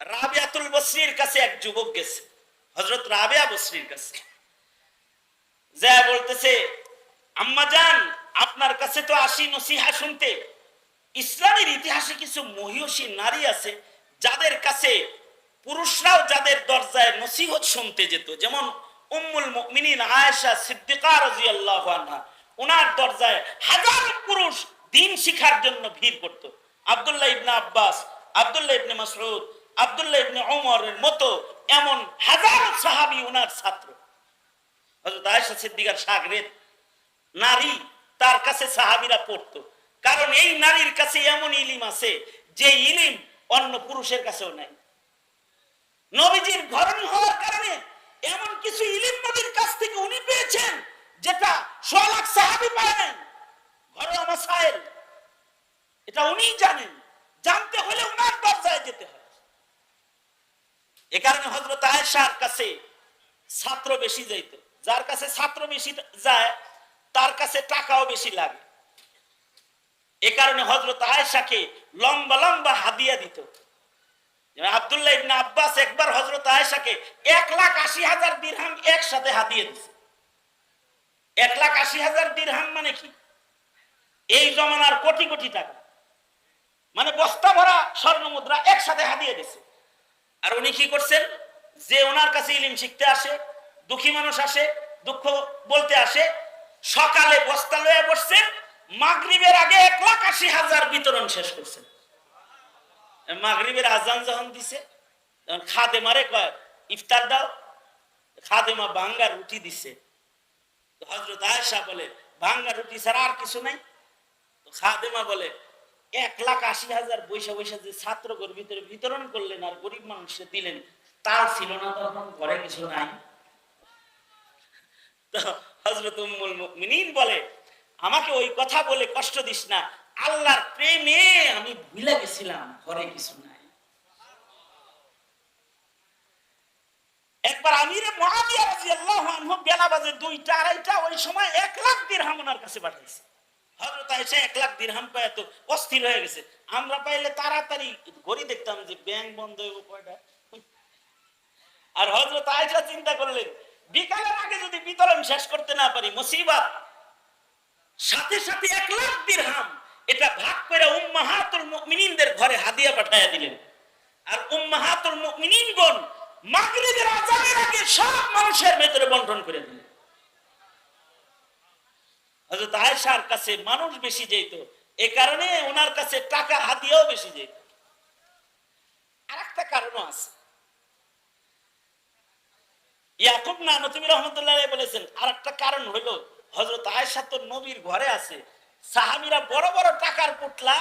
রাবিয়াতুল বসরির কাছে এক যুবক গেছে। হজরত রাবিয়া বসরির কাছে। যা বলতেছে, আম্মা জান, আপনার কাছে তো আসি নসিহা শুনতে। ইসলামের ইতিহাসে কিছু মহিষী নারী আছে, যাদের কাছে পুরুষরাও যাদের দরজায় নসিহত শুনতে যেত। যেমন উম্মুল মুমিনিন আয়েশা সিদ্দিকা রাদিয়াল্লাহু আনহা। ওনার দরজায় হাজার পুরুষ দিন শিখার জন্য ভিড় করত। আব্দুল্লাহ ইবনে আব্বাস, আব্দুল্লাহ ইবনে মাসউদ আব্দুল্লাহ ইবনে ওমরের মতো এমন হাজার সাহাবী ওনার ছাত্র। হযরত আয়েশা সিদ্দিকার সাগরেদ নারী তার কাছে সাহাবীরা পড়তো। কারণ এই নারীর কাছে এমন ইলিম আছে যে ইলিম অন্য পুরুষের কাছেও নাই। নবীজির ঘরণ হওয়ার কারণে এমন কিছু ইলিম নবীর কাছ থেকে উনি পেয়েছেন যেটা সোলাক সাহাবি পায় নাই। ঘরোয়া মাসাইল। এটা উনিই জানেন। জানতে হলে উনার দরজায় যেতে হয়। এ কারণে হজরত আয়েশার কাছে ছাত্র বেশি যাইত। যার কাছে ছাত্র বেশি যায়, তার কাছে টাকাও বেশি লাগে। এ কারণে হজরত আয়েশাকে লম্বা লম্বা হাদিয়া দিত। আব্দুল্লাহ ইবনে আব্বাস একবার হজরত আয়েশাকে এক লাখ আশি হাজার দিরহাম একসাথে হাদিয়ে দিছে। এক লাখ আশি হাজার দিরহাম মানে কি? এই জমানার কোটি কোটি টাকা। মানে বস্তা ভরা স্বর্ণ মুদ্রা একসাথে হাদিয়ে দিছে। আর উনি কি করছেন? যে ওনার কাছে ইলিম শিখতে আসে, দুঃখী মানুষ আসে, দুঃখ বলতে আসে, সকালে বস্তা লয়ে বসছেন, মাগরিবের আগে এক লাখ আশি হাজার বিতরণ শেষ করছেন। মাগরিবের আজান যখন দিছে, তখন খাদে মারে কয় ইফতার দাও, খাদেমা ভাঙ্গা রুটি দিছে। হজরত আয়েশা বলে, ভাঙ্গা রুটি ছাড়া আর কিছু নাই? তো খাদেমা বলে এক লাখ আশি হাজার বৈশা বৈশা যে ছাত্রগর ভিতরে বিতরণ করলেন আর গরিব মানুষকে দিলেন তার ছিল না তখন, ঘরে কিছু নাই। হজরত বলে, আমাকে ওই কথা বলে কষ্ট দিস না, আল্লাহর প্রেমে আমি ভুলে গেছিলাম, ঘরে কিছু নাই। একবার আমিরে মহাবিয়া আনহু বেলা বাজে দুইটা, আড়াইটা, ওই সময় এক লাখ দিরহাম ওনার কাছে পাঠাইছে। হযরত আয়েশা এক লাখ দিরহাম পায় অস্থির হয়ে গেছে। আমরা পাইলে তাড়াতাড়ি ঘড়ি দেখতাম যে ব্যাংক বন্ধ হইব কয়টা? আর হযরত আয়েশা চিন্তা করলেন, বিকালের আগে যদি বিতরণ শেষ করতে না পারি সাথে সাথে এক লাখ দিরহাম এটা ভাগ করে উম্মাহাতুল মুমিনিনদের ঘরে হাদিয়া পাঠায়া দিলেন। আর উম্মাহাতুল মুমিনিনগণ মাগরিবের আজানের আগে সব মানুষের ভেতরে বন্টন করে দিলেন। হযরত আয়েশার কাছে মানুষ বেশি যেত। এ কারণে ওনার কাছে টাকা হাদিয়াও বেশি যেত। আরেকটা কারণও আছে। ইয়াকুব না নতুবি রহমতুল্লাহ বলেছেন আর একটা কারণ হইল হজরত তো নবীর ঘরে আছে। বড় বড় টাকার পুটলা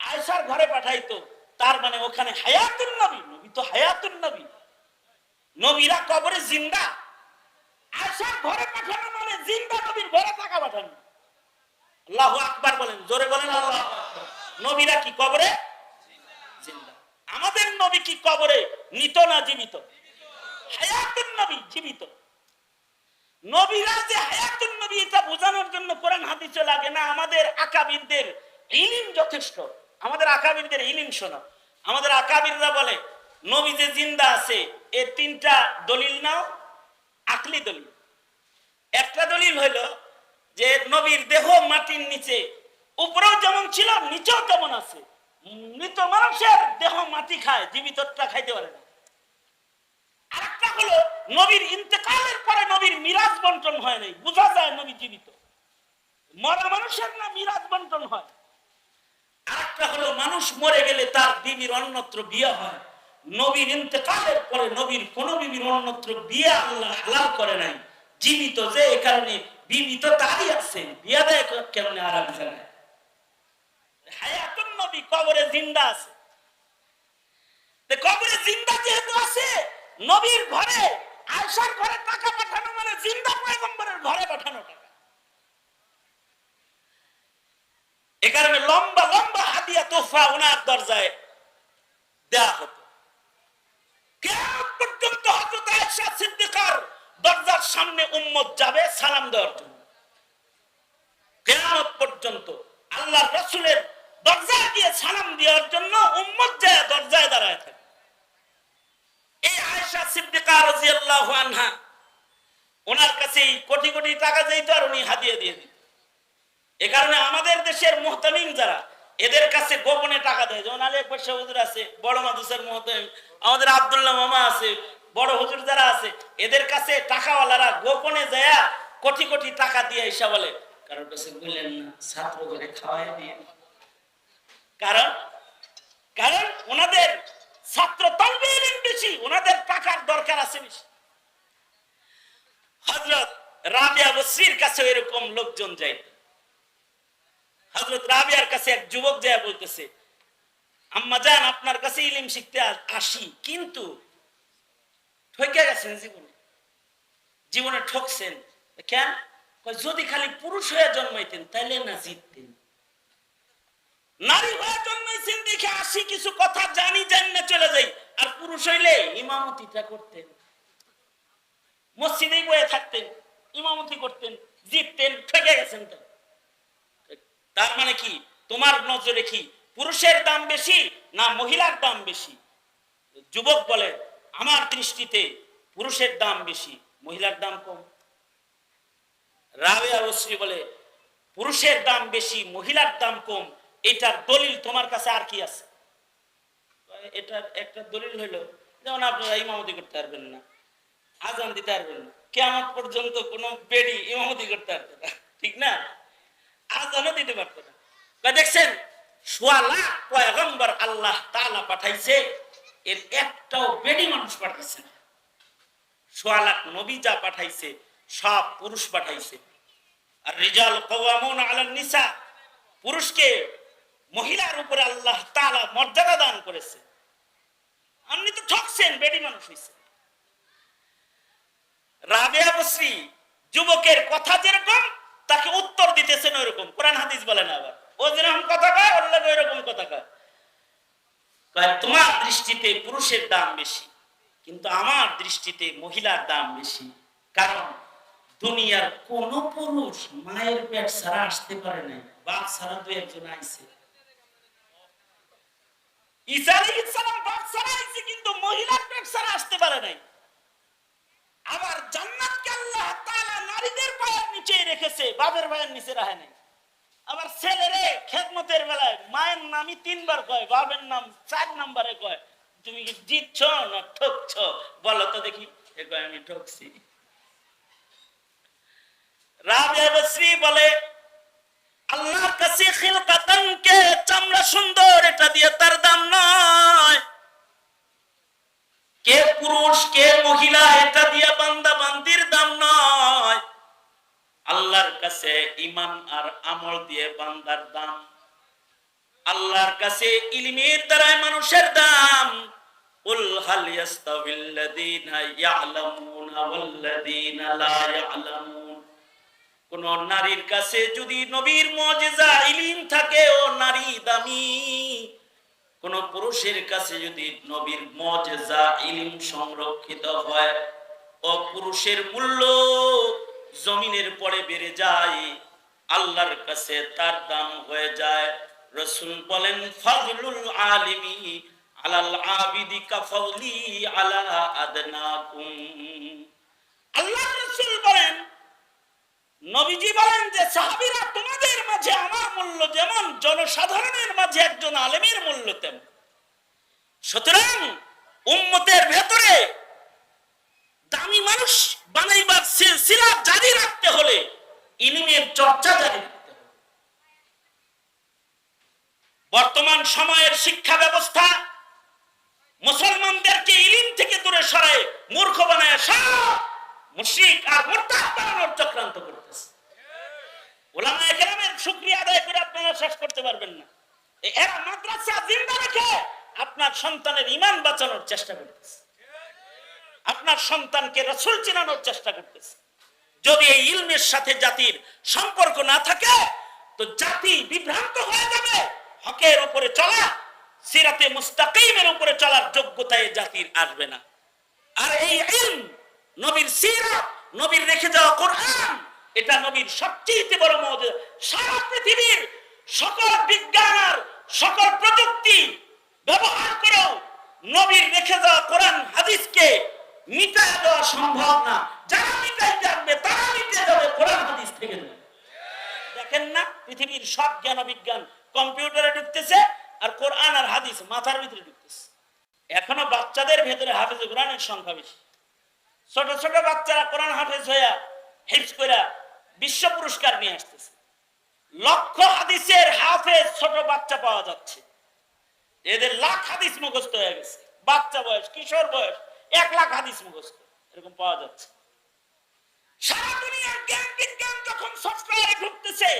আয়সার ঘরে পাঠাইতো। তার মানে ওখানে হায়াতুন নবী নবী তো হায়াতুন নবী। নবীরা কবরে জিন্দা। আয়সার ঘরে পাঠানো মানে জিন্দা নবীর ঘরে টাকা পাঠানো। আল্লাহু আকবার বলেন, জোরে বলেন আল্লাহু। নবীরা কি কবরে? আমাদের নবী কি কবরে? নিত না জীবিত? হায়াতুন নবী, জীবিত। নবীরা যে হায়াতুন নবী, এটা বোঝানোর জন্য কোরআন হাদিসে লাগে না, আমাদের আকাবিরদের ইলিম যথেষ্ট। আমাদের আকাবিরদের ইলিম শোনো। আমাদের আকাবিররা বলে, নবী যে জিন্দা আছে, এর তিনটা দলিল নাও আকলি দলিল। একটা দলিল হইল যে নবীর দেহ মাটির নিচে, উপরেও যেমন ছিল, নিচেও তেমন আছে। মৃত মানুষের দেহ মাটি খায় জীবিতটা খাইতে পারে না। আরেকটা হলো, নবীর ইন্তেকালের পরে নবীর মিরাজ বন্টন হয় নাই। বোঝা যায় নবী জীবিত। মরা মানুষের না মিরাজ বন্টন হয়? আরেকটা হলো, মানুষ মরে গেলে তার বিবির অন্যত্র বিয়ে হয়। নবীর পরে নবীর কোন বিবির অন্যত্র বিয়ে আল্লাহ হালাল করে নাই। জীবিত যে এ কারণে তারই বিয়ে দেয় কেন আরাম জানায়? ঘরে ঘরে পাঠানো মানে জিন্দা ঘরে পাঠানো কারণে লম্বা লম্বা হাদিয়া তোফা দরজায় দেয়া হতো কেমন পর্যন্ত আয়েশা সিদ্দিকার দরজার সামনে উম্মত যাবে, সালাম দেওয়ার জন্য। কেয়ামত পর্যন্ত আল্লাহ রসুলের দরজায় দিয়ে সালাম দেওয়ার জন্য উম্মত যায়, দরজায় দাঁড়ায় থাকে। আনকা রাদিয়াল্লাহু আনহা, ওনার কাছে এই কোটি কোটি টাকা যেত আর উনি হাদিয়া দিয়ে দিত এ কারণে আমাদের দেশের মোহতামিম যারা, এদের কাছে গোপনে টাকা দেয়। যেমন আলী আছে, বড় মাদুসের মোহতামিম, আমাদের আব্দুল্লাহ মামা আছে বড় হুজুর যারা আছে, এদের কাছে টাকাওয়ালারা গোপনে যায় কোটি কোটি টাকা দিয়ে এসে বলে, কারোর কাছে বললেন না, ছাত্র করে খাওয়াই দিয়ে। কারণ কারণ ওনাদের ছাত্র তলবের বেশি, ওনাদের টাকার দরকার আছে বেশি। হজরত রাবিয়া বসরির কাছে এরকম লোকজন যাইত হজরত রাবিয়ার কাছে এক যুবক যায় বলতেছে, আম্মা যান আপনার কাছে ইলিম শিখতে আসি, কিন্তু ঠকে গেছেন জীবনে। জীবনে ঠকছেন। কেন? যদি খালি পুরুষ হয়ে জন্মাইতেন, তাইলে না জিততেন। নারী হয়ে জন্মাইছেন দেখে আসি কিছু কথা জানি জানি না চলে যাই। আর পুরুষ হইলে ইমামতিটা করতেন। মসজিদেই বয়ে থাকতেন, ইমামতি করতেন, জিততেন, ঠকে গেছেন তো। তার মানে কি? তোমার নজরে কি পুরুষের দাম বেশি না মহিলার দাম বেশি? যুবক বলে আমার দৃষ্টিতে পুরুষের দাম বেশি, মহিলার দাম কম। রাবেয়া অশ্রী বলে, পুরুষের দাম বেশি, মহিলার দাম কম, এটার দলিল তোমার কাছে আর কি আছে? এটার একটা দলিল হইল, যেমন আপনারা ইমামতি করতে পারবেন না, আজান দিতে পারবেন না কেমন পর্যন্ত কোনো বেডি ইমামতি করতে পারবে না, ঠিক না? আজানও দিতে পারতো না। দেখছেন, সোয়া লাখ পয়গম্বর আল্লাহ তাআলা পাঠাইছে এর একটাও বেডি মানুষ পাঠাইছে না। সোয়া লাখ নবী যা পাঠাইছে সব পুরুষ পাঠাইছে। আর রিজাল কওয়ামুন আলান নিসা পুরুষকে মহিলার উপরে আল্লাহ তাআলা মর্যাদা দান করেছে। আপনি তো ঠকছেন বেডি মানুষ হইছে রাবেয়া বসরি যুবকের কথা যেরকম তাকে উত্তর দিতেছেন ওইরকম। কোরআন হাদিস বলে না আবার। ও যেরকম কথা কয় লাগে ওইরকম কথা কয়, তোমার দৃষ্টিতে পুরুষের দাম বেশি, কিন্তু আমার দৃষ্টিতে মহিলার দাম বেশি। কারণ দুনিয়ার কোন পুরুষ মায়ের পেট ছাড়া আসতে পারে নাই, বাপ ছাড়া দু একজন আইছে। ঈসা বাপ আবার জান্নাতকে আল্লাহ তাআলা নারীদের পায়ের নিচে রেখেছে, বাপের পায়ের নিচে রাখে নাই। আবার ছেলেরে খেদমতের বেলায় মায়ের নামই তিনবার কয় বাবের নাম চার নাম্বারে কয়। তুমি কি জিতছ না ঠকছ? বলো তো দেখি। এ কয়, আমি ঠকছি। রাবে বসরি বলে, আল্লাহর কাছে খিলকাতান কে চামড়া সুন্দর এটা দিয়ে তার দাম কাছে ইমান আর আমল দিয়ে বান্দার দাম। আল্লাহর কাছে ইলমের দ্বারাই মানুষের দাম। কোন নারীর কাছে যদি নবীর ইলম থাকে, ও নারী দামি। কোন পুরুষের কাছে যদি নবীর মজেজা ইলিম সংরক্ষিত হয়, ও পুরুষের মূল্য জমিনের পরে বেড়ে যায়, আল্লাহর কাছে তার দাম হয়ে যায়। রসুল বলেন, ফাজলুল আলিমি আলাল আবিদি কাফাউলি আলা আদনাকুম। আল্লাহ রসুল বলেন, নবীজি বলেন যে, সাহাবীরা তোমাদের মাঝে আমার মূল্য যেমন জনসাধারণের মাঝে একজন আলেমের মূল্য তেমন। সুতরাং উম্মতের ভেতরে দামি জারি রাখতে হলে ইলিমের চর্চা জারি রাখতে হবে। বর্তমান সময়ের শিক্ষা ব্যবস্থা মুসলমানদেরকে ইলিম থেকে দূরে সরায় মূর্খ বানায় সব মুশরিক আর মোরতাদ বানানোর চক্রান্ত করতেছে। আদায় করে আপনারা শেষ করতে পারবেন না। এরা মাদ্রাসা জিন্দা রেখে আপনার সন্তানের ইমান বাঁচানোর চেষ্টা করতেছে। আপনার সন্তানকে রসুল চিনানোর চেষ্টা করতেছে। যদি এই ইলমের সাথে জাতির সম্পর্ক না থাকে, তো জাতি বিভ্রান্ত হয়ে যাবে। হকের উপরে চলা, সিরাতে মুস্তাকিমের উপরে চলার যোগ্যতায় জাতির আসবে না। আর এই ইলম, নবীর সিরাত নবীর রেখে যাওয়া কোরআন, এটা নবীর সবচেয়ে বড় মজা। সারা পৃথিবীর সকল বিজ্ঞান আর সকল প্রযুক্তি ব্যবহার করেও নবীর রেখে যাওয়া কোরআন, হাদিসকে মিটায় দেওয়া সম্ভব না। যারা বিশ্ব পুরস্কার নিয়ে আসতেছে। লক্ষ হাদিসের হাফেজ ছোট বাচ্চা পাওয়া যাচ্ছে। এদের লাখ হাদিস মুখস্থ হয়ে গেছে। বাচ্চা বয়স, কিশোর বয়স, এক লাখ হাদিস মুখস্থ। এরকম পাওয়া যাচ্ছে। সারা দুনিয়ার জ্ঞান বিজ্ঞান যখন সফটওয়্যারে ঢুকতেছে,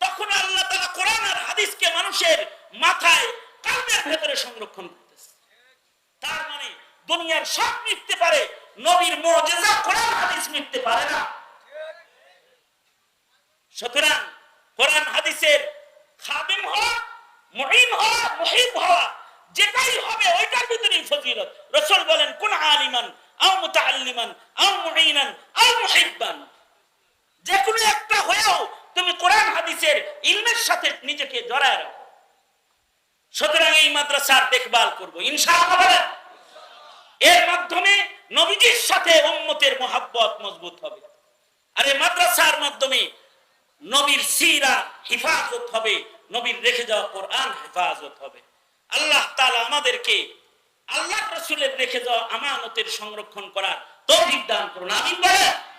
তখন আল্লাহ তাআলা কোরআন আর হাদিসকে মানুষের মাথায় কালবের ভেতরে সংরক্ষণ করতেছে। তার মানে দুনিয়ার সব মিটতে পারে, নবীর মুজিজা কোরআন হাদিস মিটতে পারে না। সুতরাং কোরআন হাদিসের খাদিম হওয়া, মুহিম হওয়া, মুহিব হওয়া, যেটাই হবে ওইটার ভিতরেই ফজিলত। রসুল বলেন, কোন আলিমান আও মুতাআল্লিমান আও মুঈনান যে কোনো একটা হয়েও তুমি কোরআন, হাদিসের ইলমের সাথে নিজেকে জড়ায় রাখো। সুতরাং এই মাদ্রাসার দেখভাল করব, ইনশাআল্লাহ এর মাধ্যমে নবীজির সাথে উম্মতের মোহাব্বত মজবুত হবে। আর এই মাদ্রাসার মাধ্যমে নবীর সিরা হিফাজত হবে, নবীর রেখে যাওয়া কোরআন হেফাজত হবে। আল্লাহ তাআলা আমাদেরকে, আল্লাহ রসুলের রেখে যাওয়া আমানতের সংরক্ষণ করার তৌফিক দান করুন। আমিন বলেন।